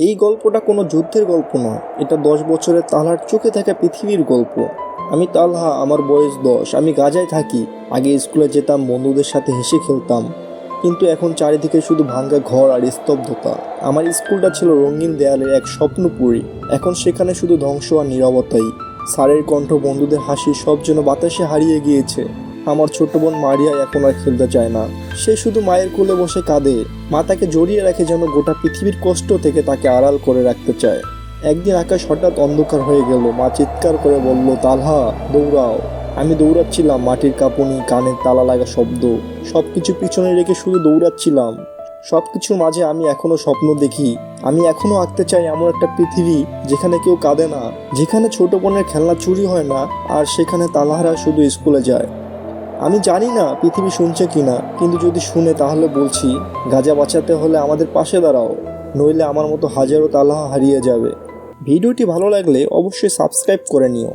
এই গল্পটা কোনো যুদ্ধের গল্প নয়। এটা দশ বছরের তালহার চোখে থাকা পৃথিবীর গল্প। আমি তালহা, আমার বয়স দশ। আমি গাজায় থাকি। আগে স্কুলে যেতাম, বন্ধুদের সাথে হেসে খেলতাম। কিন্তু এখন চারিদিকে শুধু ভাঙ্গা ঘর আর স্তব্ধতা। আমার স্কুলটা ছিল রঙিন দেয়ালের এক স্বপ্নপুরী। এখন সেখানে শুধু ধ্বংস আর নিরবতাই। স্যারের কণ্ঠ বন্ধুদের হাসি সব যেন বাতাসে হারিয়ে গিয়েছে। আমার ছোট বোন মারিয়া এখন আর খেলতে চায় না। সে শুধু মায়ের কোলে বসে কাঁদে। মা তাকে জড়িয়ে রাখে যেন গোটা পৃথিবীর কষ্ট থেকে তাকে আড়াল করে রাখতে চায়। একদিন আকাশ হঠাৎ অন্ধকার হয়ে গেল। মা চিৎকার করে বলল, তালহা, দৌড়াও। আমি দৌড়াচ্ছিলাম, মাটির কাঁপুনি, কানের তালা লাগা শব্দ। সবকিছু পিছনে রেখে শুধু দৌড়াচ্ছিলাম। সব কিছুর মাঝে আমি এখনও স্বপ্ন দেখি। আমি এখনও আঁকতে চাই এমন একটা পৃথিবী যেখানে কেউ কাঁদে না, যেখানে ছোট বোনের খেলনা চুরি হয় না, আর সেখানে তালাহারা শুধু স্কুলে যায়। আমি জানি না পৃথিবী শুনছে কিনা, কিন্তু যদি শুনে তাহলে বলছি, গাজা বাঁচাতে হলে আমাদের পাশে দাঁড়াও, নইলে আমার মতো হাজারো তালাহা হারিয়ে যাবে। ভিডিওটি ভালো লাগলে অবশ্যই সাবস্ক্রাইব করে নিও।